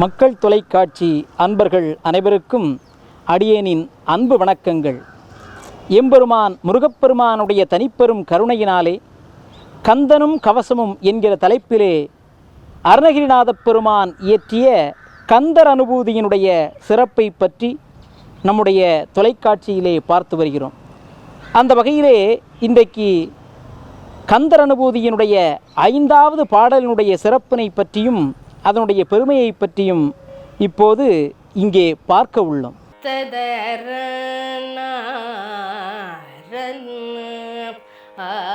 மக்கள் தொலைக்காட்சி அன்பர்கள் அனைவருக்கும் அடியேனின் அன்பு வணக்கங்கள். எம்பெருமான் முருகப்பெருமானுடைய தனிப்பெரும் கருணையினாலே கந்தனும் கவசமும் என்கிற தலைப்பிலே அருணகிரிநாத பெருமான் இயற்றிய கந்தர் அனுபூதியினுடைய சிறப்பை பற்றி நம்முடைய தொலைக்காட்சியிலே பார்த்து வருகிறோம். அந்த வகையிலே இன்றைக்கு கந்தர் அனுபூதியினுடைய ஐந்தாவது பாடலினுடைய சிறப்பினை பற்றியும் அதனுடைய பெருமையை பற்றியும் இப்போது இங்கே பார்க்க உள்ளோம். மகமாயை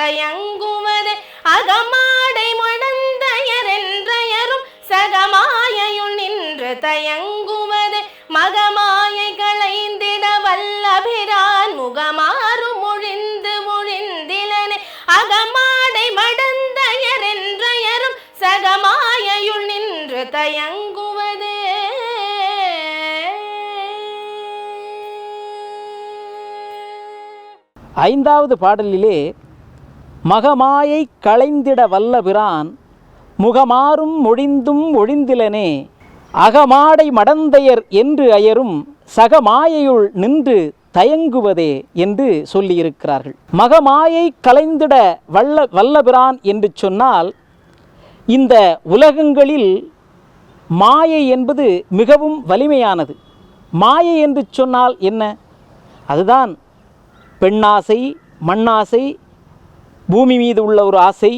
தயங்குவதே. அகமாடை முழந்தயரென்றயரும் சகமாயையுள் நின்று தயங்குவதே. மகமாயை களைந்திட வல்லபிரான் முகமாறு முழிந்து முழிந்திலனே. அகமாடை மடந்தயரென்றயரும் சகமாயையுள் நின்று தயங்குவதே. ஐந்தாவது பாடலிலே மகமாயை களைந்திட வல்லபிரான் முகமாறும் மொழிந்தும் ஒழிந்திலனே அகமாடை மடந்தையர் என்று அயரும் சகமாயையுள் நின்று தயங்குவதே என்று சொல்லியிருக்கிறார்கள். மகமாயை கலைந்திட வல்ல வல்லபிரான் என்று சொன்னால் இந்த உலகங்களில் மாயை என்பது மிகவும் வலிமையானது. மாயை என்று சொன்னால் என்ன? அதுதான் பெண்ணாசை மண்ணாசை பூமி மீது உள்ள ஒரு ஆசை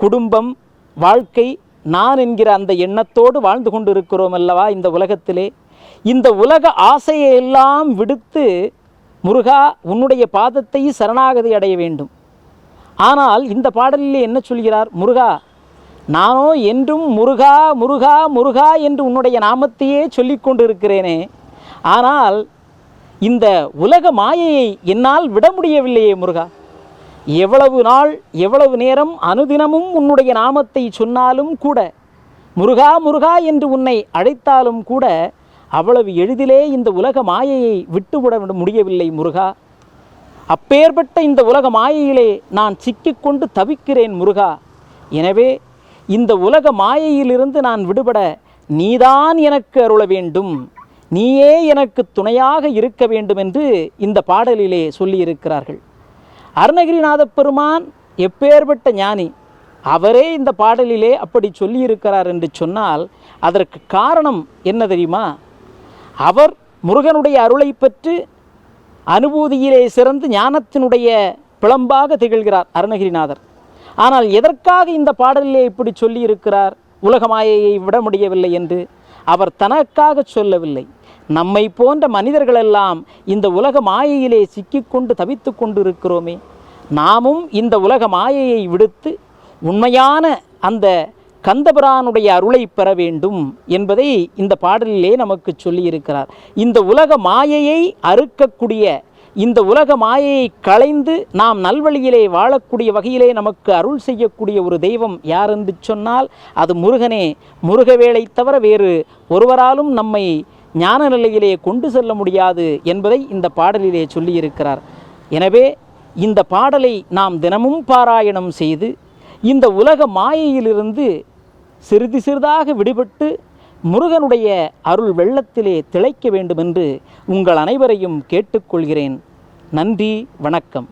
குடும்பம் வாழ்க்கை நான் என்கிற அந்த எண்ணத்தோடு வாழ்ந்து கொண்டிருக்கிறோம் அல்லவா இந்த உலகத்திலே? இந்த உலக ஆசையை எல்லாம் விடுத்து முருகா உன்னுடைய பாதத்தை சரணாகதி அடைய வேண்டும். ஆனால் இந்த பாடலிலே என்ன சொல்கிறார் முருகா? நானோ என்றும் முருகா முருகா முருகா என்று உன்னுடைய நாமத்தையே சொல்லி கொண்டிருக்கிறேனே. ஆனால் இந்த உலக மாயையை என்னால் விட முடியவில்லையே முருகா. எவ்வளவு நாள் எவ்வளவு நேரம் அனுதினமும் உன்னுடைய நாமத்தை சொன்னாலும் கூட முருகா முருகா என்று உன்னை அழைத்தாலும் கூட அவ்வளவு எளிதிலே இந்த உலக மாயையை விட்டுவிட முடியவில்லை முருகா. அப்பேற்பட்ட இந்த உலக மாயையிலே நான் சிக்கிக்கொண்டு தவிக்கிறேன் முருகா. எனவே இந்த உலக மாயையிலிருந்து நான் விடுபட நீதான் எனக்கு அருள வேண்டும். நீயே எனக்கு துணையாக இருக்க வேண்டும் என்று இந்த பாடலிலே சொல்லியிருக்கிறார்கள். அருணகிரிநாதப் பெருமான் எப்பேற்பட்ட ஞானி அவரே இந்த பாடலிலே அப்படி சொல்லியிருக்கிறார் என்று சொன்னால் அதற்கு காரணம் என்ன தெரியுமா? அவர் முருகனுடைய அருளை பெற்று அனுபூதியிலே சிறந்து ஞானத்தினுடைய பிளம்பாக திகழ்கிறார் அருணகிரிநாதர். ஆனால் எதற்காக இந்த பாடலிலே இப்படி சொல்லியிருக்கிறார்? உலகமாயையை விட முடியவில்லை என்று அவர் தனக்காக சொல்லவில்லை. நம்மை போன்ற மனிதர்களெல்லாம் இந்த உலக மாயையிலே சிக்கிக்கொண்டு தவித்து கொண்டு இருக்கிறோமே நாமும் இந்த உலக மாயையை விடுத்து உண்மையான அந்த கந்தபுரானுடைய அருளை பெற வேண்டும் என்பதை இந்த பாடலிலே நமக்கு சொல்லியிருக்கிறார். இந்த உலக மாயையை அறுக்கக்கூடிய இந்த உலக மாயையை களைந்து நாம் நல்வழியிலே வாழக்கூடிய வகையிலே நமக்கு அருள் செய்யக்கூடிய ஒரு தெய்வம் யார் என்று சொன்னால் அது முருகனே. முருகவேளை தவிர வேறு ஒருவராலும் நம்மை ஞான நிலையிலே கொண்டு செல்ல முடியாது என்பதை இந்த பாடலிலே சொல்லியிருக்கிறார். எனவே இந்த பாடலை நாம் தினமும் பாராயணம் செய்து இந்த உலக மாயையிலிருந்து சிறிது சிறிதாக விடுபட்டு முருகனுடைய அருள் வெள்ளத்திலே திளைக்க வேண்டுமென்று உங்கள் அனைவரையும் கேட்டுக்கொள்கிறேன். நன்றி வணக்கம்.